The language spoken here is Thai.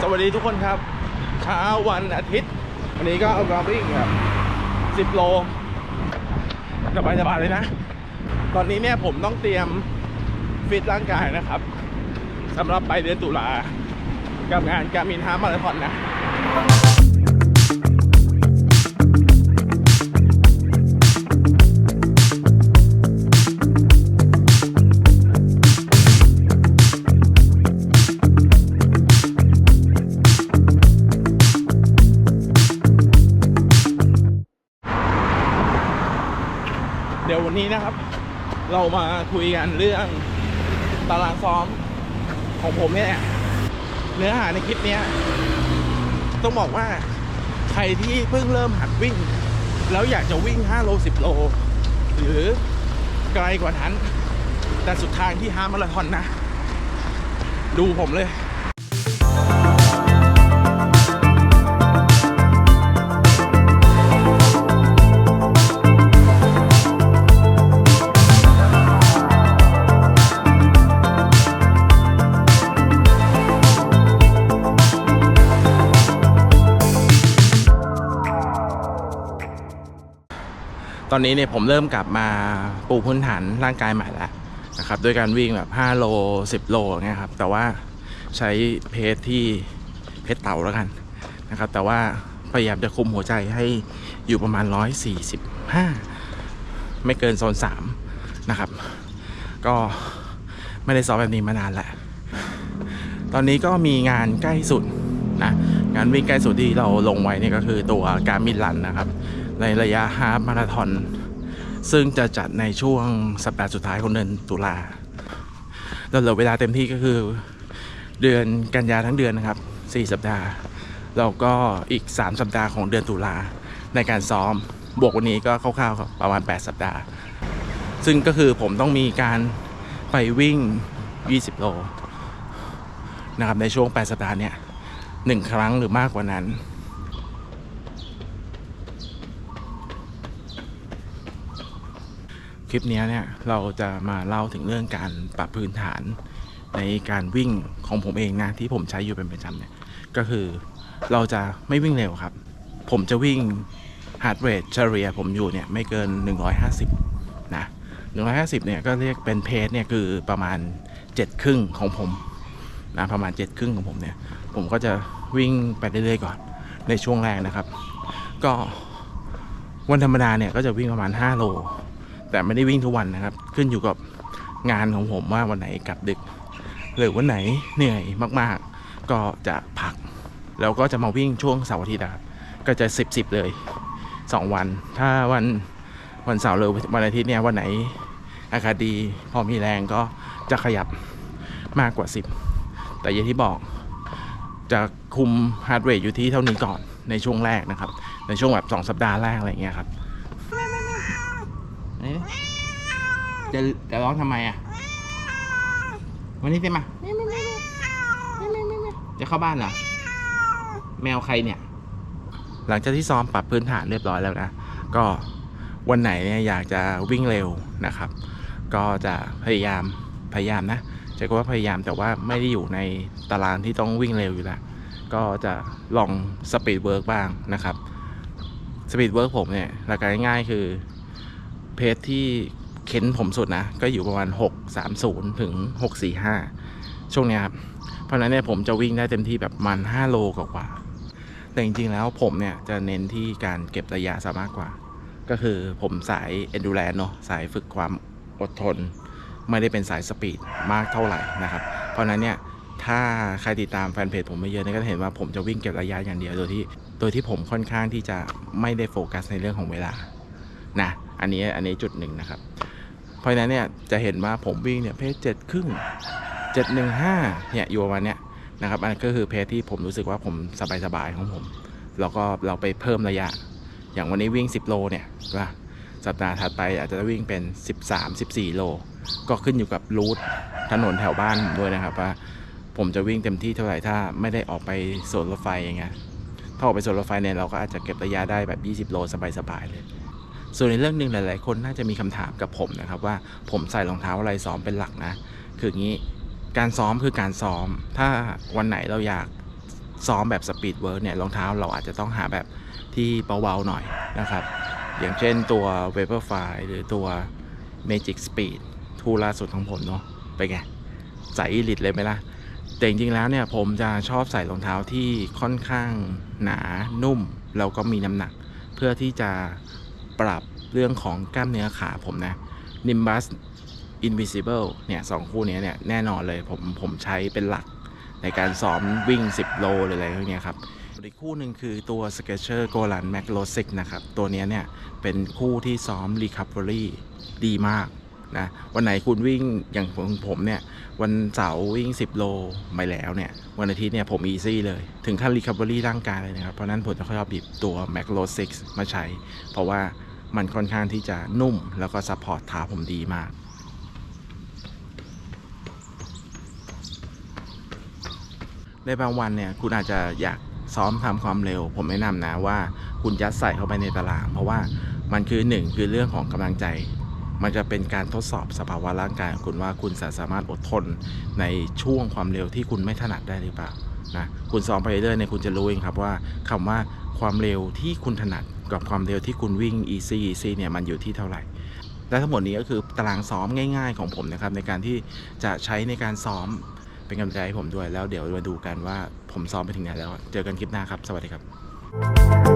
สวัสดีทุกคนครับ เช้าวันอาทิตย์ วันนี้ก็เอากราวิ่งครับ10โลสบายสบายเลยนะ ตอนนี้เนี่ยผมต้องเตรียมฟิตร่างกายนะครับสำหรับไปเดือนตุลากับงานการมินฮามาราธอนนะ นะครับ เรามาคุยกันเรื่องตารางซ้อมของผมเนี่ยเนื้อหาในคลิปนี้ต้องบอกว่าใครที่เพิ่งเริ่มหัดวิ่ง แล้วอยากจะวิ่ง 5 โล 10 โล หรือไกลกว่านั้น แต่สุดทางที่ฮามาราธอนนะ ดูผมเลย ตอนนี้เนี่ยผมเริ่มกลับมาปูพื้นฐานร่างกายใหม่แล้วนะครับด้วยการวิ่งแบบ 5 โล 10 โลเงี้ยครับ แต่ว่าใช้เพจที่เพจเต่าแล้วกันนะครับ แต่ว่าพยายามจะคุมหัวใจให้อยู่ประมาณ 145 ไม่เกินโซน 3 นะครับ ก็ไม่ได้ซ้อมแบบนี้มานานแล้ว ตอนนี้ก็มีงานใกล้สุดนะ งานวิ่งใกล้สุดที่เราลงไว้เนี่ยก็คือตัวการมินลันนะครับ ในระยะฮาล์ฟมาราธอนซึ่งจะจัดในช่วงสัปดาห์สุดท้ายของเดือนตุลาเราเหลือเวลาเต็มที่ก็คือ เดือนกันยาทั้งเดือนนะครับ 4 สัปดาห์แล้วก็อีก 3 สัปดาห์ของเดือนตุลาในการซ้อมบวกวันนี้ก็คร่าวๆประมาณ 8 สัปดาห์ ซึ่งก็คือผมต้องมีการไปวิ่ง 20 โลนะครับในช่วง 8 สัปดาห์เนี่ยหนึ่งครั้งหรือมากกว่านั้น คลิปนี้เนี่ยเราจะมาเล่าถึงเรื่องการปรับพื้นฐานในการวิ่งของผมเองนะที่ผมใช้อยู่เป็นประจำเนี่ยก็คือเราจะไม่วิ่งเร็วครับ ผมจะวิ่งฮาร์ดเรทเฉลี่ยผมอยู่เนี่ยไม่เกิน 150 นะ 150 เนี่ยก็เรียกเป็นเพจเนี่ยคือประมาณ 7 ครึ่งของผมนะประมาณ7จ็ดครึ่งของผมเนี่ย ผมก็จะวิ่งไปเรื่อยๆก่อนในช่วงแรกนะครับ ก็วันธรรมดาเนี่ยก็จะวิ่งประมาณ 5 โล แต่ไม่ได้วิ่งทุกวันนะครับ ขึ้นอยู่กับงานของผมว่าวันไหนกลับดึก หรือวันไหนเหนื่อยมากๆ ก็จะพัก แล้วก็จะมาวิ่งช่วงเสาร์อาทิตย์นะครับก็จะ 10 10 เลย 2 วัน ถ้าวันวันเสาร์หรือวันอาทิตย์เนี่ยวันไหนอากาศดีพอมีแรงก็จะขยับมากกว่า 10 แต่อย่างที่บอกจะคุมฮาร์ดเรทอยู่ที่เท่านี้ก่อนในช่วงแรกนะครับ ในช่วงแบบ 2 สัปดาห์แรกอะไรอย่างเงี้ยครับเอ๊ะ จะจะร้องทำไมอะ วันนี้เต็มมาจะเข้าบ้านเหรอ แมวใครเนี่ย หลังจากที่ซ้อมปรับพื้นฐานเรียบร้อยแล้วนะ ก็วันไหนเนี่ยอยากจะวิ่งเร็วนะครับ ก็จะพยายามพยายามนะใช้คำว่าพยายามแต่ว่าไม่ได้อยู่ในตารางที่ต้องวิ่งเร็วอยู่แล้ว ก็จะลองสปีดเวิร์กบ้างนะครับสปีดเวิร์กผมเนี่ยหลักการง่ายๆคือเพจที่ เค้นผมสุดนะ ก็อยู่ประมาณ 630 ถึง 645 ช่วงนี้ครับ เพราะนั้นเนี่ยผมจะวิ่งได้เต็มที่แบบมัน5โลกว่าๆแต่จริงๆแล้วผมเนี่ยจะเน้นที่การเก็บระยะซะมากกว่า ก็คือผมสาย endurance เนาะสายฝึกความอดทน ไม่ได้เป็นสายสปีดมากเท่าไหร่นะครับ เพราะนั้นเนี่ยถ้าใครติดตามแฟนเพจผมม่เยอะเนี่ยก็จะเห็นว่าผมจะวิ่งเก็บระยะอย่างเดียวโดยที่ โดยที่ผมค่อนข้างที่จะไม่ได้โฟกัสในเรื่องของเวลานะ อันนี้อันนี้จุดหนึ่งนะครับ ราะฉะนั้นเนี่ยจะเห็นว่าผมวิ่งเนี่ยเพจเจ็ดครึ่งเจ็ดหนึ่งห้าเนี่ยอยู่ประมาณเนี้ยนะครับอันก็คือเพจที่ผมรู้สึกว่าผมสบายๆของผมแล้วก็เราไปเพิ่มระยะ อย่างวันนี้วิ่ง 10 โลเนี่ยก็สัปดาห์ถัดไปอาจจะวิ่งเป็น 13 14 โล ก็ขึ้นอยู่กับรูทถนนแถวบ้านผมด้วยนะครับว่าผมจะวิ่งเต็มที่เท่าไหร่ถ้าไม่ได้ออกไปสวนรถไฟอย่างเงี้ยถ้าออกไปสวนรถไฟเนี่ยเราก็อาจจะเก็บระยะได้แบบ 20 โลสบายๆเลย ส่วนในเรื่องหนึ่งหลาย ๆ คนน่าจะมีคำถามกับผมนะครับว่าผมใส่รองเท้าอะไรซ้อมเป็นหลักนะ คืออย่างนี้การซ้อมคือการซ้อม ถ้าวันไหนเราอยากซ้อมแบบสปีดเวิร์กเนี่ยรองเท้าเราอาจจะต้องหาแบบที่เบาๆหน่อยนะครับ อย่างเช่นตัว Vaporfly หรือตัว Magic Speed ทูล่าสุดของผมเนาะไปไงใส่อีลิตเลยไหมล่ะแต่จริงๆแล้วเนี่ยผมจะชอบใส่รองเท้าที่ค่อนข้างหนานุ่ม แล้วก็มีน้ำหนัก เพื่อที่จะ ปรับเรื่องของกล้ามเนื้อขาผมนะ Nimbus Invisible เนี่ยสองคู่นี้เนี่ยแน่นอนเลยผมผมใช้เป็นหลักในการซ้อมวิ่ง 10 โลหรืออะไรพวกนี้ครับอีกคู่หนึ่งคือตัว Skechers g o l a n Max Low 6นะครับ ตัวนี้เนี่ยเป็นคู่ที่ซ้อม Recovery ดีมากนะวันไหนคุณวิ่งอย่างของผมเนี่ย วันเสาร์วิ่ง 10 โลไปแล้วเนี่ย วันอาทิตย์เนี่ยผม easy เลย ถึงขั้น recovery ร่างกายเลยนะครับ เพราะนั้นผมจะค่อยเอาบิบตัว Max Low 6มาใช้ เพราะว่า มันค่อนข้างที่จะนุ่มแล้วก็ซัพพอร์ตเท้าผมดีมากในบางวันเนี่ยคุณอาจจะอยากซ้อมทำความเร็ว ผมแนะนำนะว่าคุณยัดใส่เข้าไปในตาราง เพราะว่ามันคือหนึ่งคือเรื่องของกำลังใจ มันจะเป็นการทดสอบสภาวะร่างกายของคุณว่าคุณจะสามารถอดทนในช่วงความเร็วที่คุณไม่ถนัดได้หรือเปล่านะคุณซ้อมไปเรื่อยๆเนี่ยคุณจะรู้เองครับว่าคำว่าความเร็วที่คุณถนัด กับความเร็วที่คุณวิ่ง easy easy เนี่ยมันอยู่ที่เท่าไหร่ และทั้งหมดนี้ก็คือตารางซ้อมง่าย ๆ ของผมนะครับ ในการที่จะใช้ในการซ้อมเป็นกำลังใจให้ผมด้วยแล้วเดี๋ยวมาดูกันว่าผมซ้อมไปถึงไหนแล้ว เจอกันคลิปหน้าครับ สวัสดีครับ